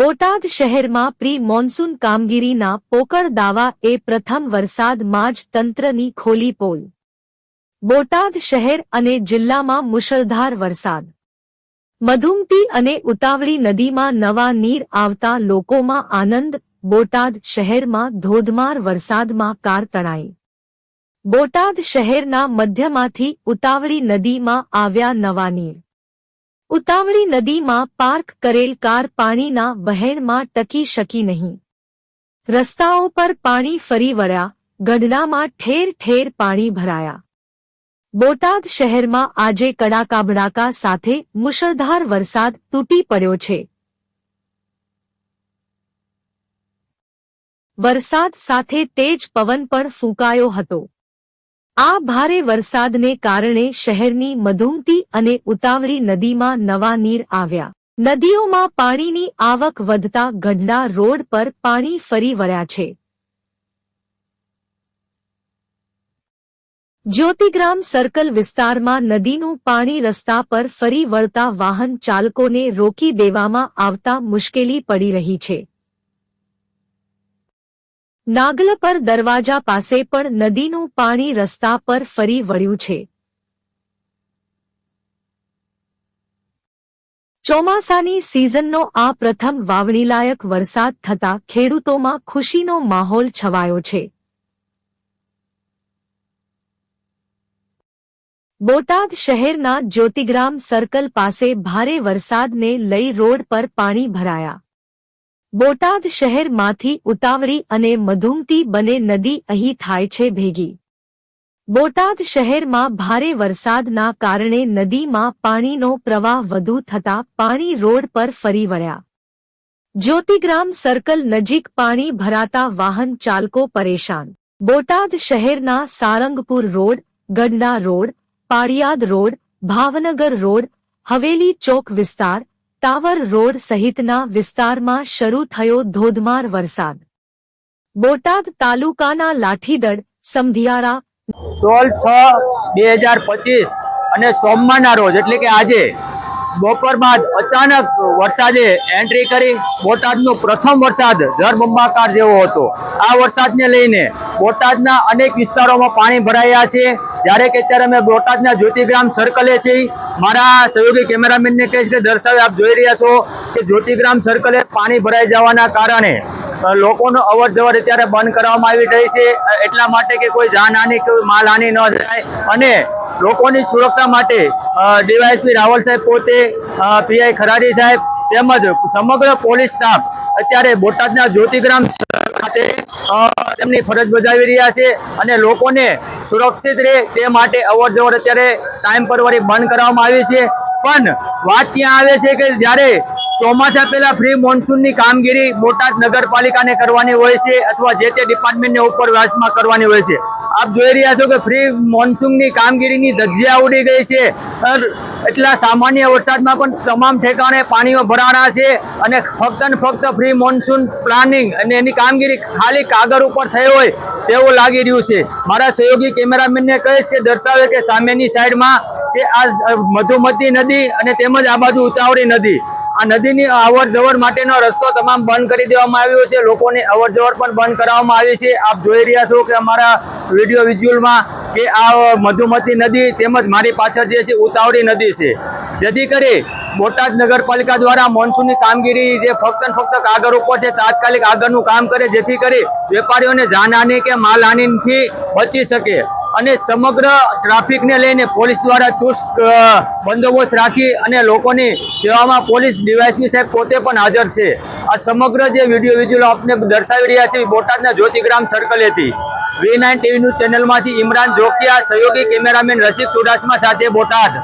બોટાદ શહેરમાં pre monsoon કામગીરીના પોકળ દાવા એ પ્રથમ વરસાદમાં જ તંત્રની ખોલી પોલ. બોટાદ શહેર અને જિલ્લામાં મુશળધાર વરસાદ. મધુમતી અને ઉતાવળી નદીમાં નવા નીર આવતા લોકોમાં આનંદ, બોટાદ શહેરમાં ધોધમાર વરસાદમાં કાર તણાઈ. બોટાદ શહેરના મધ્યમાંથી ઉતાવળી નદીમાં આવ્યા નવા નીર. ઉતાવળી નદીમાં પાર્ક કરેલ કાર પાણીના વહેણમાં ટકી શકી નહીં. રસ્તાઓ પર પાણી ફરી વળ્યા, ગઢડામાં ઠેર ઠેર પાણી ભરાયા. બોટાદ શહેરમાં આજે કડાકાબડાકા સાથે મુશળધાર વરસાદ તૂટી પડ્યો છે. વરસાદ સાથે તેજ પવન પણ ફૂંકાયો હતો. આ ભારે વરસાદને કારણે શહેરની મધુમતી અને ઉતાવળી નદીમાં નવા નીર આવ્યા. નદીઓમાં પાણીની આવક વધતા ગઢડા રોડ પર પાણી ફરી વળ્યા છે. જ્યોતિગ્રામ સર્કલ વિસ્તારમાં નદીનું પાણી રસ્તા પર ફરી વળતા વાહન ચાલકોને રોકી દેવામાં આવતા મુશ્કેલી પડી રહી છે. નાગલપર દરવાજા પાસે પણ નદીનું પાણી રસ્તા પર ફરી વળ્યું છે. ચોમાસાની સિઝનનો આ પ્રથમ વાવણીલાયક વરસાદ થતા ખેડૂતોમાં ખુશીનો માહોલ છવાયો છે. બોટાદ શહેરના જ્યોતિગ્રામ સર્કલ પાસે ભારે વરસાદને લઈ રોડ પર પાણી ભરાયા. બોટાદ શહેરમાંથી ઉતાવળી અને મધુમતી બને નદી અહીં થાય છે ભેગી. બોટાદ શહેરમાં ભારે વરસાદના કારણે નદીમાં પાણીનો પ્રવાહ વધુ થતા પાણી રોડ પર ફરી વળ્યા. જ્યોતિગ્રામ સર્કલ નજીક પાણી ભરાતા વાહન ચાલકો પરેશાન. બોટાદ શહેરના Sarangpur road Gadhada road, Paliyad road, Bhavnagar road, Haveli Chowk વિસ્તાર ટાવર રોડ સહિતના વિસ્તારમાં શરૂ થયો ધોધમાર વરસાદ. બોટાદ તાલુકાના લાઠીદળ સમધિયારા સોળ છ બે હજાર પચીસ અને સોમવારના રોજ, એટલે કે આજે, બપોર બાદ અચાનક વરસાદે એન્ટ્રી કરી બોટાદનો પ્રથમ વરસાદ જળબંબાકાર જેવો હતો. આ વરસાદને લઈને બોટાદના અનેક વિસ્તારોમાં પાણી ભરાયા છે. જ્યારે કે અત્યારે અમે બોટાદના જ્યોતિગ્રામ સર્કલે છીએ. મારા સહયોગી કેમેરામેનને કહીશ કે દર્શાવે, આપ જોઈ રહ્યા છો કે જ્યોતિગ્રામ સર્કલે પાણી ભરાઈ જવાના કારણે લોકોનો અવર જવર અત્યારે બંધ કરવામાં આવી રહી છે. એટલા માટે કે કોઈ જાનહાની કે માલહાની ન થાય. અને લોકોની સુરક્ષા માટે ડીવાયએસપી રાવલ સાહેબ પોતે પીઆઈ ખરાડી સાહેબ તેમજ સમગ્ર પોલીસ સ્ટાફ અત્યારે બોટાદના જ્યોતિગ્રામ ખાતે તેમની ફરજ બજાવી રહ્યા છે અને લોકોને સુરક્ષિત રહે તે માટે અવર અત્યારે ટાઈમ પરવારી બંધ કરવામાં આવી છે. પણ વાત ત્યાં આવે છે કે જ્યારે ચોમાસા પહેલા ફ્રી મોન્સૂનની કામગીરી બોટાદ નગરપાલિકાને કરવાની હોય છે અથવા જે તે ડિપાર્ટમેન્ટને ઉપર વ્યાસમાં કરવાની હોય છે. આપ જોઈ રહ્યા છો કે ફ્રી મોન્સૂનની કામગીરીની ધજિયા ઉડી ગઈ છે. એટલા સામાન્ય વરસાદમાં પણ તમામ ઠેકાણે પાણીઓ ભરાણા છે અને ફક્ત ને ફક્ત ફ્રી મોન્સૂન પ્લાનિંગ અને એની કામગીરી ખાલી કાગળ ઉપર થઈ હોય તેવું લાગી રહ્યું છે. મારા સહયોગી કેમેરામેનને કહીશ કે દર્શાવે કે સામેની સાઈડમાં કે આ મધુમતી નદી અને તેમજ આ બાજુ ઉતાવળી નદી. આ નદીની અવર જવર માટેનો રસ્તો તમામ બંધ કરી દેવામાં આવ્યો છે. લોકોની અવર જવર પણ બંધ કરાવવામાં આવી છે. આપ જોઈ રહ્યા છો કે અમારા વીડિયો વિઝ્યુઅલમાં કે આ મધુમતી નદી તેમજ મારી પાછળ જે છે ઉતાવળી નદી છે. જેથી કરી બોટાદ નગરપાલિકા દ્વારા મોન્સૂનની કામગીરી જે ફક્ત ફક્ત કાગળ ઉપર છે, તાત્કાલિક આગળનું કામ કરે, જેથી કરી વેપારીઓને જાનહાની કે માલહાનિથી બચી શકે. અને સમગ્ર ટ્રાફિકને લઈને પોલીસ દ્વારા ચુસ્ત બંદોબસ્ત રાખી અને લોકોની સેવામાં પોલીસ ડીવાયસપી સાહેબ પોતે પણ હાજર છે. આ સમગ્ર જે વીડિયો વિઝ્યુઅલ આપને દર્શાવી રહ્યા છે બોટાદના જ્યોતિગ્રામ સર્કલેથી વી નાઇન ટીવી ન્યૂઝ ચેનલમાંથી ઇમરાન જોકિયા સહયોગી કેમેરામેન રસિક ચુડાસમા સાથે બોટાદ.